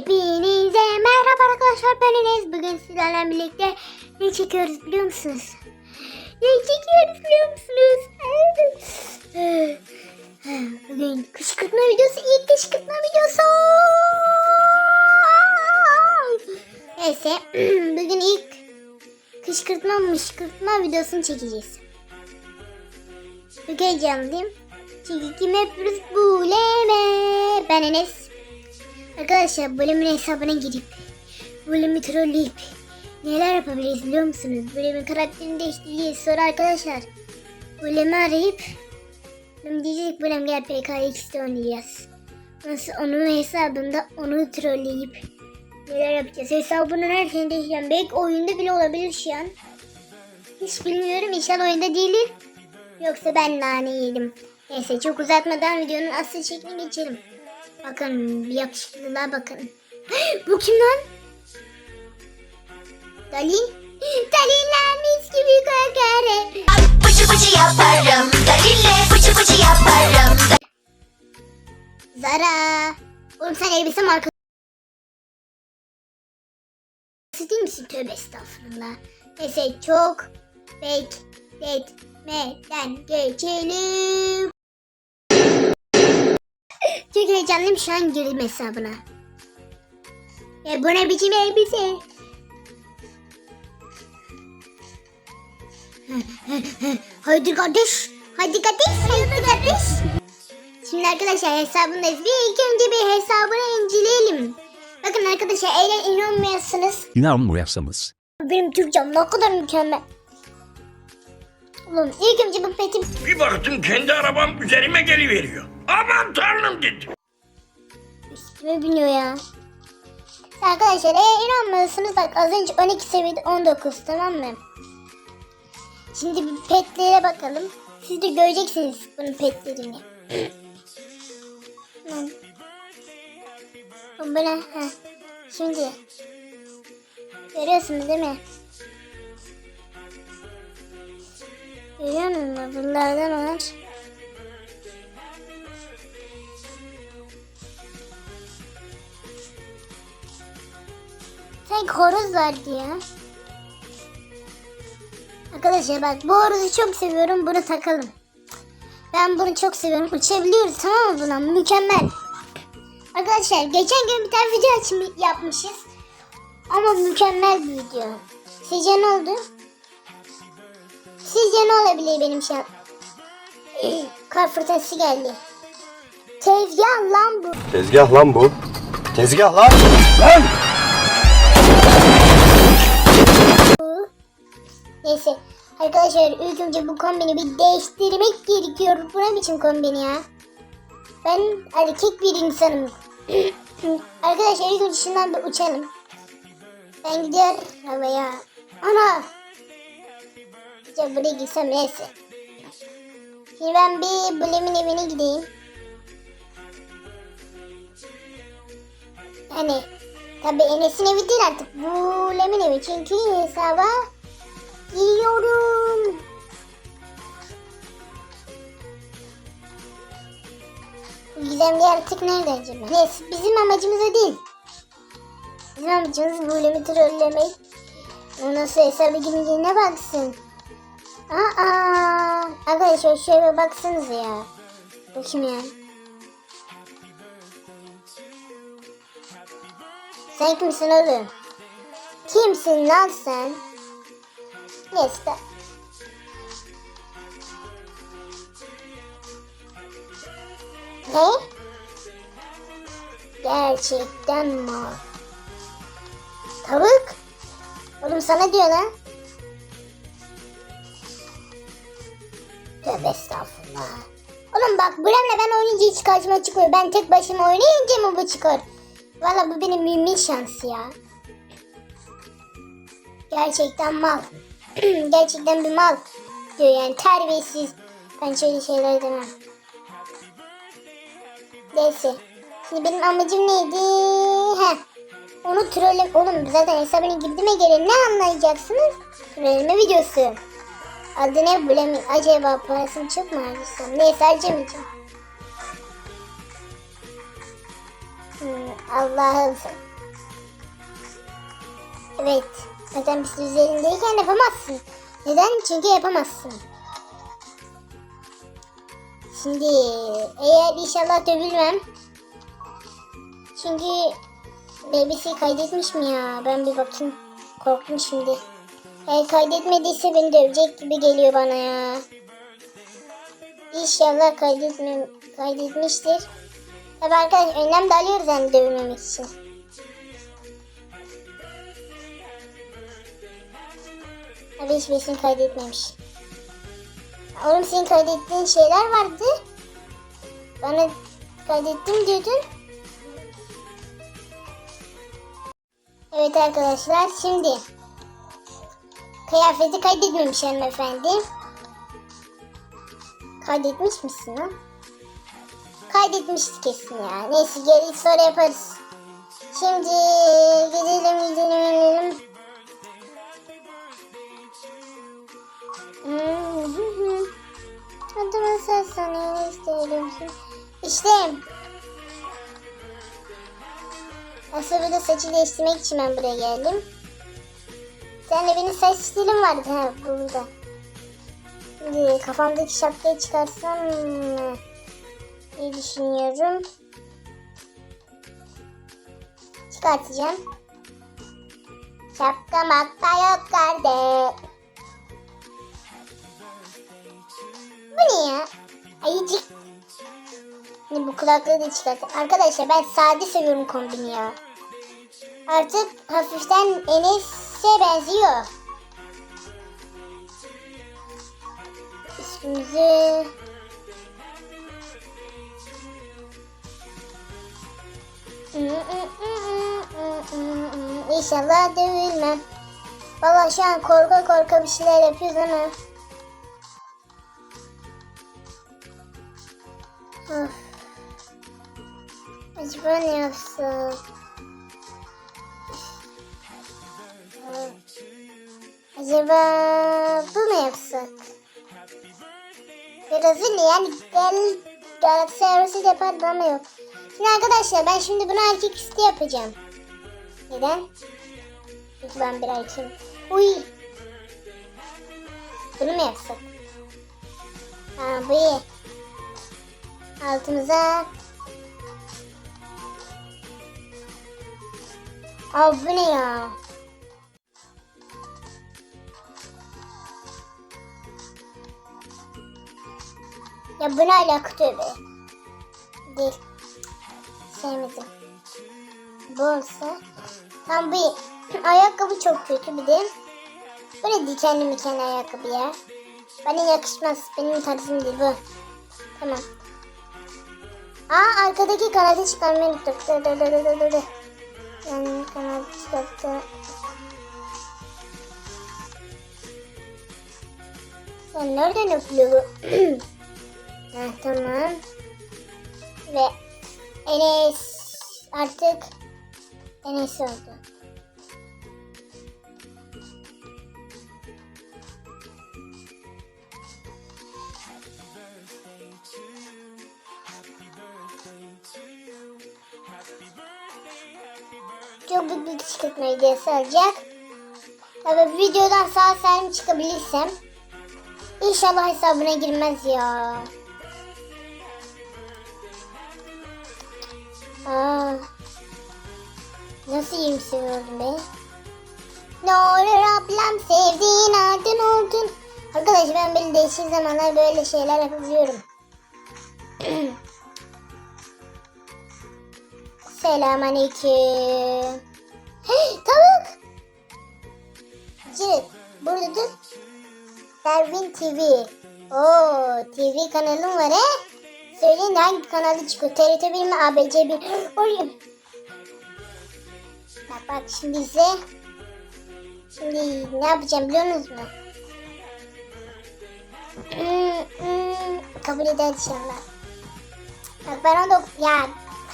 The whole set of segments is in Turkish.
Hepinize merhaba arkadaşlar ben Enes. Bugün sizlerle birlikte ne çekiyoruz biliyor musunuz? Ne çekiyoruz biliyor musunuz? Bugün kışkırtma videosu ilk kışkırtma videosu. Neyse bugün ilk kışkırtma mışkırtma videosunu çekeceğiz. Çok heyecanlıyım. Çünkü kim yapıyoruz bu leme. Ben Enes. Arkadaşlar bölümün hesabına girip bölümü trolleyip neler yapabiliriz biliyor musunuz? Bölümün karakterini değiştireceğiz. Sonra arkadaşlar bölümü arayıp bölüm diyecek bölüm gel PKX'de oynayacağız. Nasıl onun hesabında onu trolleyip neler yapacağız? Hesabının her şeyini değiştireceğim. Belki oyunda bile olabilir şu an. Hiç bilmiyorum. İnşallah oyunda değildir. Yoksa ben nane yedim. Neyse çok uzatmadan videonun asıl şekline geçelim. Bakın yakışıklılığa bakın. Bu kim lan? Dalin? Dalinler mis gibi kokar. Fıçı fıçı yaparım Dalille fıçı fıçı yaparım Zara. Oğlum sen elbise markası değil misin? Tövbe estağfurullah. Neyse çok bekletmeden geçelim. Çok heyecanlıyım şu an girdim hesabına. E bu ne biçim elbise? Haydi kardeş. Haydi kardeş. Haydi kardeş. Şimdi arkadaşlar hesabındayız. Bir ilk önce bir hesabını inceleyelim. Bakın arkadaşlar eğer inanmıyorsunuz. İnanmıyorsanız Benim Türkçem ne kadar mükemmel. Oğlum ilk önce bu peti Bir baktım kendi arabam üzerime geliveriyor. Aman tanrım dedim. üstüme biniyor ya. Arkadaşlar eğer inanmıyorsunuz bak az önce 12 seviyede 19 tamam mı? Şimdi bir petlere bakalım. Siz de göreceksiniz bunun petlerini. Ne? Ha. Şimdi. Görüyorsunuz değil mi? Görüyor musun? Bunlardan var. Sanki horoz vardı ya. Arkadaşlar bak bu horozu çok seviyorum. Bunu takalım. Ben bunu çok seviyorum. Uçabiliyoruz tamam mı buna? Mükemmel. Arkadaşlar geçen gün bir tane video açım yapmışız. Ama mükemmel bir video. Sizce ne oldu? Sizce ne olabilir benim şey? Kar fırtınası geldi. Tezgah lan bu. Tezgah lan bu. Tezgah lan. Lan! Neyse. Arkadaşlar ilk önce bu kombini bir değiştirmek gerekiyor. Bu ne biçim kombini ya? Ben erkek bir insanım. Arkadaşlar ilk önce şundan bir uçalım. Ben gider havaya. Ana! Ya buraya gitsem neyse. Şimdi ben bir Bulem'in evine gideyim. Yani tabi Enes'in evi değil artık. Bulem'in evi çünkü hesaba giriyorum. Bu gizemli yaratık nerede acaba? Neyse bizim amacımız o değil. Bizim amacımız Bulem'i trollemek. Nasıl hesaba gireceğine baksın. Aa, arkadaşlar şöyle bir baksanıza ya. Bakayım ya. Sen kimsin oğlum? Kimsin lan sen? Neyse. Ne? Gerçekten mi? Tavuk? Oğlum sana diyor lan. Tövbe estağfurullah. Oğlum bak Brem'le ben oynayınca hiç karşıma çıkmıyor. Ben tek başıma oynayınca mı bu çıkar? Valla bu benim mümin şansı ya. Gerçekten mal. Gerçekten bir mal. Diyor yani terbiyesiz. Ben şöyle şeyler demem. Neyse. Şimdi benim amacım neydi? Heh. Onu trolle... Oğlum zaten hesabına girdiğime göre ne anlayacaksınız? Trolleme videosu. Adı ne bilemiyorum. Acaba parasını çok mu harcasam? Neyse harcamayacağım. Hmm, Allah'ım. Evet. Zaten biz üzerindeyken yapamazsın. Neden? Çünkü yapamazsın. Şimdi eğer inşallah dövülmem. Çünkü BBC kaydetmiş mi ya? Ben bir bakayım. Korktum şimdi. Eğer kaydetmediyse beni dövecek gibi geliyor bana ya. İnşallah kaydetmem, kaydetmiştir. Tabi arkadaş önlem de alıyoruz yani dövülmemek için. Abi hiçbirisini kaydetmemiş. Oğlum senin kaydettiğin şeyler vardı. Bana kaydettim diyordun. Evet arkadaşlar şimdi kıyafeti kaydetmemiş hanımefendi. Kaydetmiş misin lan? Kaydetmişti kesin ya. Neyse geri sonra yaparız. Şimdi gidelim gidelim gidelim. Sen sana isterim. İşte. Aslında burada saçı değiştirmek için ben buraya geldim. Sen de benim saç stilim vardı ha burada. Şimdi kafamdaki şapkayı çıkarsam diye düşünüyorum. Çıkartacağım. Şapka makta yok kardeş. Bu ne ya? Ayıcık. Şimdi bu kulaklığı da çıkartayım. Arkadaşlar ben sade seviyorum kombini ya. Artık hafiften Enes'e benziyor. Üstümüzü... İnşallah dövülmem. Valla şu an korka korka bir şeyler yapıyoruz ama. Of. Acaba ne yapsak? Of. Acaba bu mu? Biraz öyle yani gel Galatasaray arası yapardı ama yok. Şimdi arkadaşlar ben şimdi bunu erkek üstü yapacağım. Neden? Çünkü ben bir erkeğim. Uy. Bunu mu yapsak? Ha bu iyi. Altımıza. Aa bu ne ya? Ya bu ne alaka tövbe? Değil. Sevmedim. Bu olsa. Tam bu ayakkabı çok kötü bir de. Böyle dikenli mikenli ayakkabı ya. Bana yakışmaz. Benim tarzım değil bu. Tamam. Aa arkadaki kanadı çıkarmayı unuttuk. Dur dur dur dur dur. Yani kanadı çıkarttı. Sen nereden yapılıyor bu? tamam. Ve Enes artık Enes oldu. Kışkırtma videosu olacak. Tabii videodan sağ salim çıkabilirsem. İnşallah hesabına girmez ya. Aa, nasıl iyiyim seviyordum be? Ne olur ablam sevdiğin adın oldun. Arkadaşlar ben böyle değişik zamanlar böyle şeyler yapabiliyorum. Selamünaleyküm. Burada dur. Darwin TV. Oo, TV kanalım var he? Söyleyin hangi kanalı çıkıyor? TRT 1 mi? ABC 1? Oy. Bak bak şimdi ise Şimdi ne yapacağım biliyor musunuz? Hmm, kabul eder inşallah. Bak ben onu ya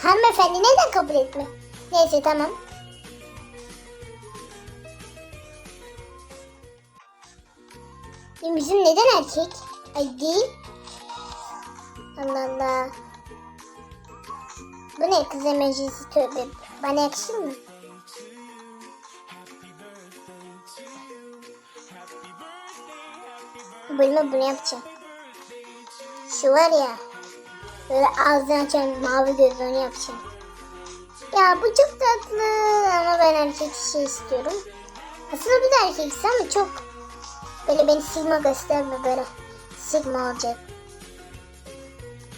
hanımefendi neden kabul etme? Neyse tamam. Şimdi bizim neden erkek? Ay değil. Allah Allah. Bu ne kız emojisi tövbe. Bana yakışır mı? Bölüme bunu yapacağım. Şu var ya. Böyle ağzını açan mavi gözlerini yapacağım. Ya bu çok tatlı ama ben erkek şey istiyorum. Aslında bu da erkeksi ama çok böyle beni sigma gösterme böyle sigma olacak.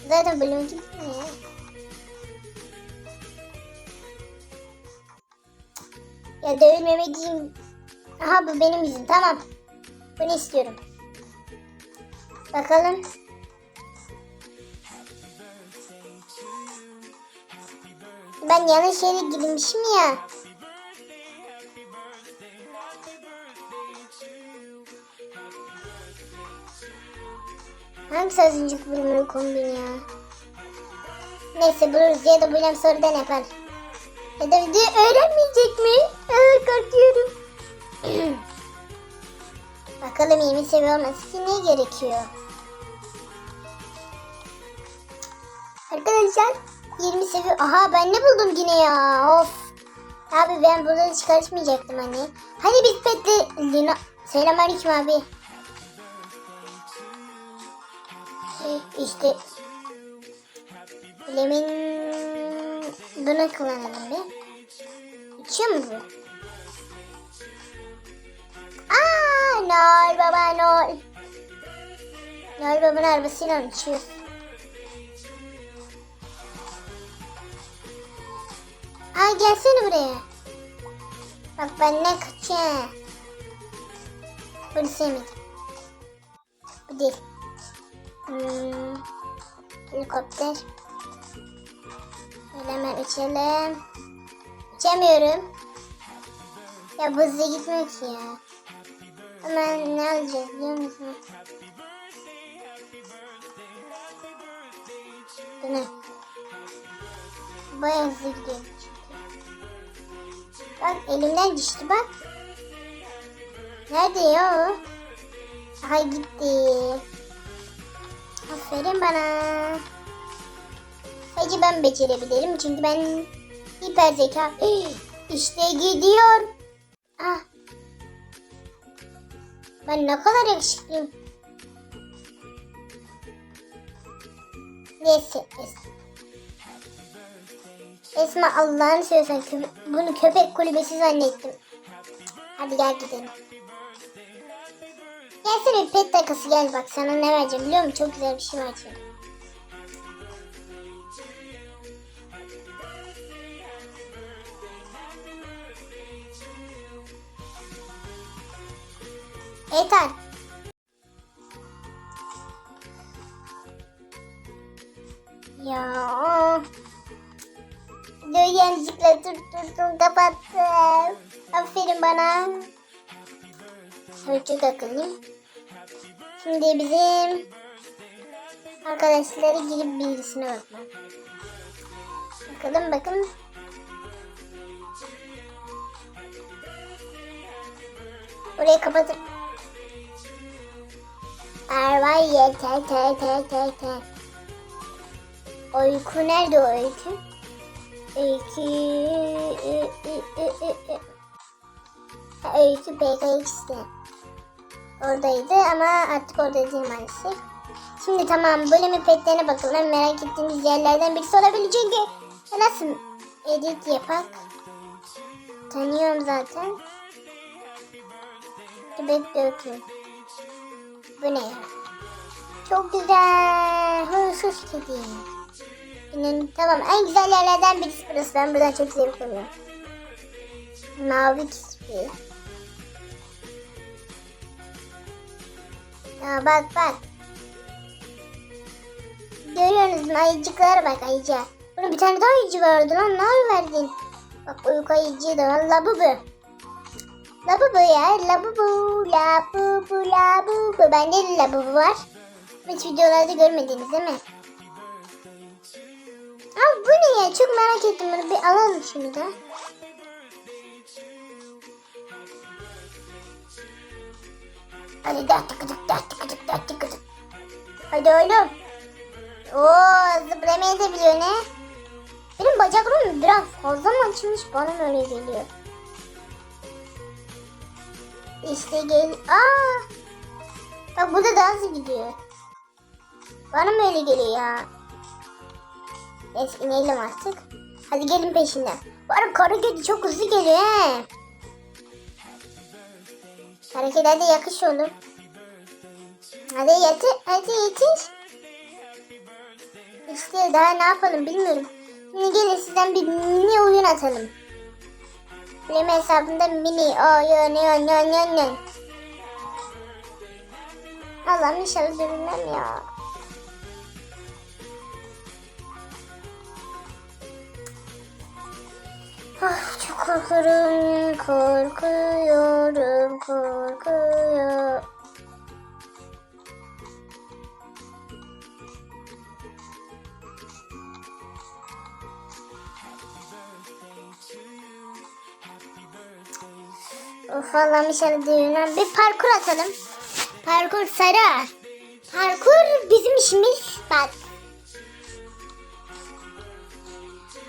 Zaten bölüm gitmiyor ya. Ya dövülmemediğim... Aha bu benim yüzüm tamam. Bunu istiyorum. Bakalım. Ben yanlış yere girmişim ya. Hangi azıcık bölümünü kombin ya? Neyse buluruz ya da bölüm sorudan yapar. Ya da video öğrenmeyecek mi? Aa, korkuyorum. Bakalım iyi mi seviyor olması ne gerekiyor? Arkadaşlar 20 seviye. Aha ben ne buldum yine ya? Of. Abi ben burada hiç karışmayacaktım hani. Hani biz petle Lina. Selamünaleyküm abi. İşte Lemin bunu kullanalım bir. İçiyor mu bu? Aa, Noel baba Noel. Noel babanın arabasıyla içiyor. Aa gelsene buraya. Bak ben ne kaçıyor. Bunu sevmedim. Bu değil. Hmm, helikopter. Hemen uçalım. Uçamıyorum. Ya bu hızlı gitmiyor ki ya. Hemen ne alacağız biliyor musun? Bu ne? Bayağı hızlı gidiyor. Bak elimden düştü bak. Nerede ya o? Aha gitti. Aferin bana. Sadece ben becerebilirim çünkü ben hiper zeka. İşte gidiyor. Ah. Ben ne kadar yakışıklıyım. Neyse. Esma, Esma Allah'ını seversen bunu köpek kulübesi zannettim. Hadi gel gidelim. Gelsene bir pet takası gel bak sana ne vereceğim biliyor musun? Çok güzel bir şey vereceğim. Yeter. Ya. Yanlışlıkla durdurdum kapattım. Aferin bana. Çok akıllıyım. Şimdi bizim arkadaşları girip bilgisine bakalım. Bakalım bakın. Orayı kapatır. Arva yeter ter ter ter ter. Uyku nerede o öykü? Öykü... Öykü PKX'de. Oradaydı ama artık orada değil maalesef. Şimdi tamam bölümü petlerine bakalım. Merak ettiğimiz yerlerden birisi olabilir çünkü nasıl edit yapak? Tanıyorum zaten. Bebek döküm. Bu ne ya? Çok güzel. Huysuz kedi. Yine, tamam en güzel yerlerden birisi burası. Ben buradan çok zevk alıyorum. Mavi kispi. Ya bak bak. Görüyorsunuz mu ayıcıklara bak ayıcı. Bunun bir tane daha ayıcı vardı lan ne verdin? Bak uyku ayıcı da var labubu. Labubu ya labubu labubu labubu. Bende de labubu var. Hiç videolarda görmediniz değil mi? Abi bu ne ya? Çok merak ettim bunu. Bir alalım şunu Hadi dert tıkıdık dert tıkıdık dert tıkıdık. Hadi oğlum. Oo zıplamayı da biliyor ne? Benim bacaklarım biraz fazla mı açılmış bana öyle geliyor? İşte gel. Aa! Bak bu da daha hızlı gidiyor. Bana mı öyle geliyor ya? Neyse inelim artık. Hadi gelin peşinden. Bu arada karı kedi çok hızlı geliyor he. Hareketlerde yakış olur. Hadi yetiş, hadi yetiş. İşte daha ne yapalım bilmiyorum. Şimdi gelin sizden bir mini oyun atalım. Benim hesabımda mini oyun oyun oyun oyun. Allah'ım inşallah görünmem ya. Ah çok korkuyorum, korkuyorum, korkuyorum. Of Allah'ım inşallah düğünden bir parkur atalım. Parkur sarı. Parkur bizim işimiz. Bak.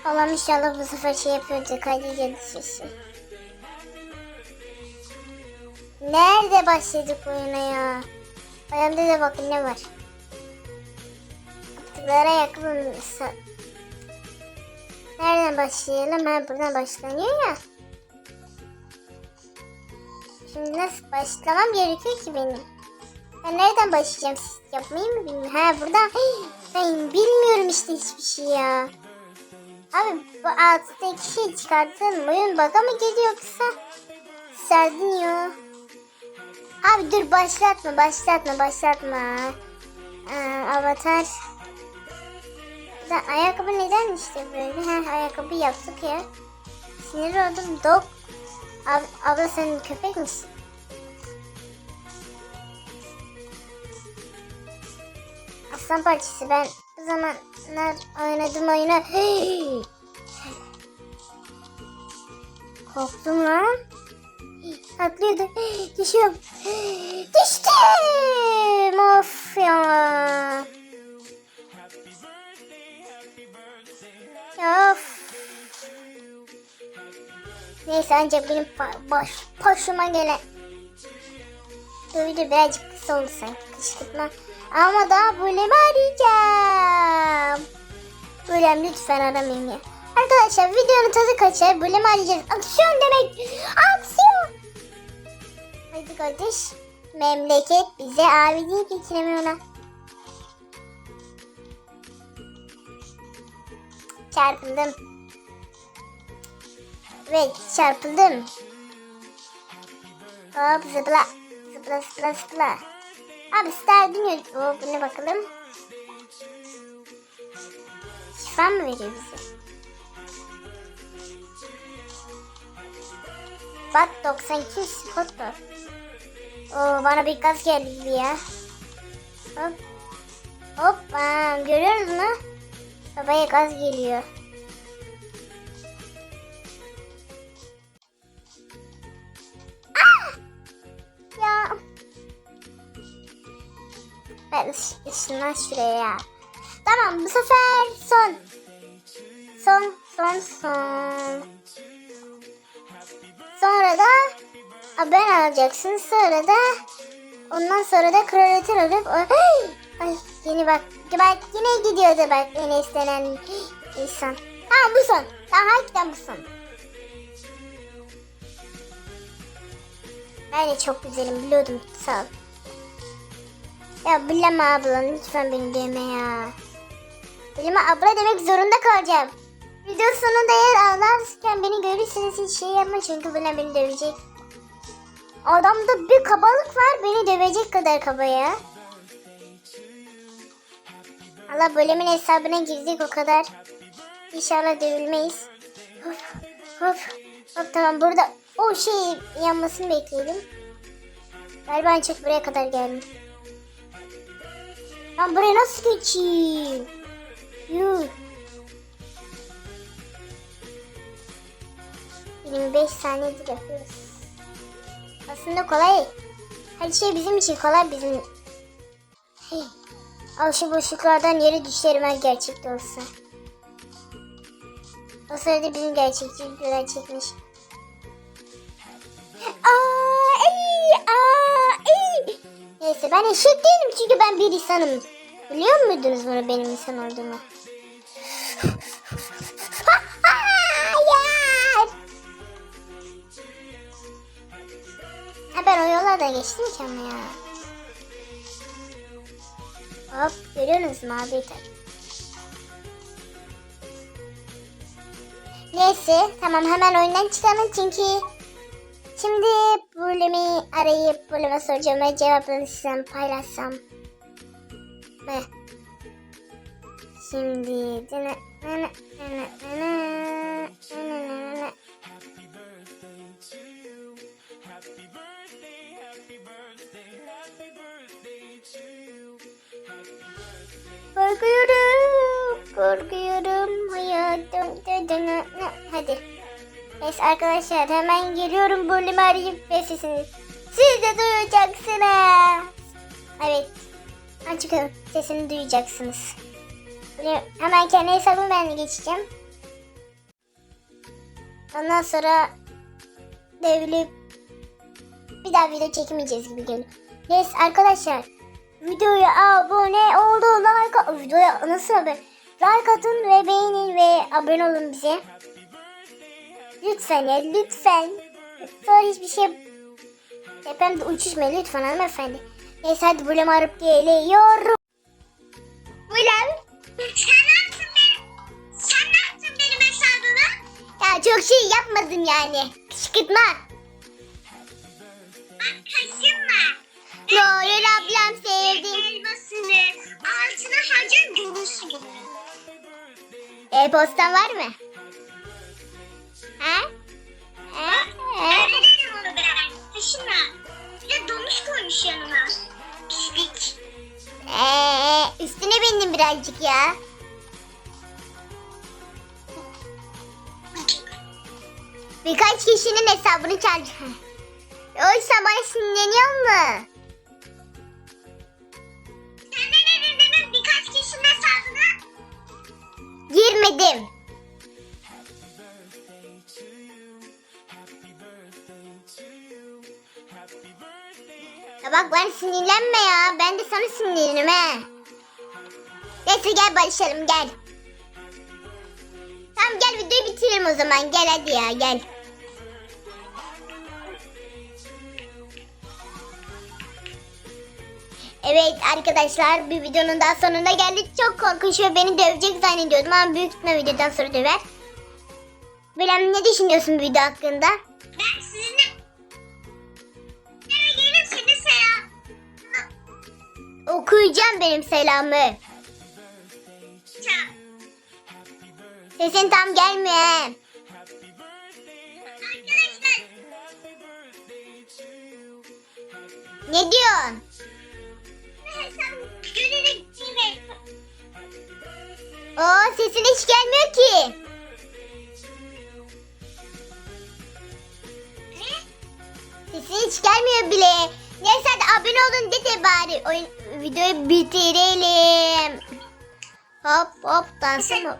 Allah'ım inşallah bu sefer şey yapıyordu. Kaydedeceğiz sesi. Nerede başladık oyuna ya? Ayağımda da bakın ne var. Yaptıklara yakın. Nereden başlayalım? Ha buradan başlanıyor ya. Şimdi nasıl başlamam gerekiyor ki benim? Ben nereden başlayacağım? Siz yapmayı mı bilmiyorum? Ha buradan. Ben bilmiyorum işte hiçbir şey ya. Abi bu alttaki şey çıkarttın mı? Oyun baka mı geliyor yoksa? Serdin ya. Abi dur başlatma başlatma başlatma. Aa, avatar. Da, ayakkabı neden işte böyle? Ha, ayakkabı yaptık ya. Sinir oldum. Dog. Ab abla sen köpek misin? Aslan parçası ben zamanlar oynadım oyunu. Hey! Korktum lan. Atlıyordu. Düşüyorum. Düştüm. Of ya. Of. Neyse ancak benim baş, başıma gelen bu video birazcık kısa oldu sanki kışkırtma. Ama daha bölümü arayacağım. Bölüm lütfen aramayın ya. Arkadaşlar videonun tadı kaçar. Bölümü arayacağız. Aksiyon demek. Aksiyon. Hadi kardeş. Memleket bize abi diye geçiremiyorlar. Çarpıldım. Evet çarpıldım. Hop zıpla. Zıpla zıpla zıpla. Abi star dinliyor. Hop buna bakalım. Şifa mı veriyor bize? Bak 92 spot var. Oo bana bir gaz geldi gibi ya. Hop. Hop. Aa, görüyoruz mu? Babaya gaz geliyor. Ben ış- ışınlan şuraya. Tamam bu sefer son. Son son son. Sonra da a, ben alacaksın. Sonra da ondan sonra da kraliçe alıp ay, ay yeni bak bak yine gidiyordu bak yine istenen insan. Ha bu son. Tamam hakikaten bu son. Ben de çok güzelim biliyordum sağ ol. Ya bileme abla lütfen beni deme ya. Bileme abla demek zorunda kalacağım. Video sonunda eğer ağlarken beni görürseniz hiç şey yapma çünkü bana beni dövecek. Adamda bir kabalık var beni dövecek kadar kaba ya. Allah bölümün hesabına girdik o kadar. İnşallah dövülmeyiz. Hop hop hop tamam burada o şey yanmasını bekleyelim. Galiba ancak buraya kadar geldim. Ben buraya nasıl geçeyim? Yuh. 25 saniyedir yapıyoruz. Aslında kolay. Her şey bizim için kolay bizim. Hey. Al şu boşluklardan yere düşerim her gerçekte olsa. O sırada bizim gerçekçi videolar çekmiş. Aa, ey, ben eşek değilim çünkü ben bir insanım. Biliyor muydunuz bunu benim insan olduğumu? Hayır. Ha ben o yollardan geçtim ki ama ya. Hop görüyorsunuz abi yeter. Neyse tamam hemen oyundan çıkalım çünkü şimdi problemi arayıp probleme soracağım ve cevaplarını size paylaşsam. Ve şimdi Korkuyorum, korkuyorum hayatım. Hadi. Neyse arkadaşlar hemen geliyorum bölümü arayıp ve sesini siz de duyacaksınız. Evet. Çıkıyorum. Sesini duyacaksınız. Hemen kendi hesabımı ben geçeceğim. Ondan sonra devrilip bir daha video çekmeyeceğiz gibi geliyor. Neyse arkadaşlar videoya abone olun like videoya nasıl abone like atın ve beğenin ve abone olun bize. Lütfen ya lütfen. Sonra hiçbir şey yapayım da uçuşmayın lütfen hanımefendi. Neyse hadi Bulem arayıp geliyorum. Bulem. Sen ne yaptın benim? Sen ne yaptın benim hesabıma? Ya çok şey yapmadım yani. Kışkırtma. Bak kaşınma. Ne olur ablam sevdim. Elmasını altına harcar görürsün. E-postan var mı? Ha? Ha? Ha? Öğrenirim onu ben. Kaşınma. Bir de domuz koymuş yanına. Pislik. Ee, üstüne bindim birazcık ya. Birkaç kişinin hesabını çalacağım. Oysa bana sinirleniyor mu? Sen de ne dedin birkaç kişinin hesabına? Girmedim. Bak ben sinirlenme ya. Ben de sana sinirlenirim he. Neyse gel barışalım gel. Tamam gel videoyu bitirelim o zaman. Gel hadi ya gel. Evet arkadaşlar bir videonun daha sonuna geldik. Çok korkunç ve beni dövecek zannediyordum ama büyük ihtimal videodan sonra döver. Bilmem ne düşünüyorsun bu video hakkında? Ben sizinle Okuyacağım benim selamı. Sesin tam gelmiyor. Ne diyorsun? Oo sesin hiç gelmiyor ki. Ne? Sesin hiç gelmiyor bile. Neyse hadi abone olun de de bari. Oyun, videoyu bitirelim. Hop hop dansın hop.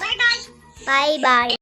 Bay bay. Bye bye.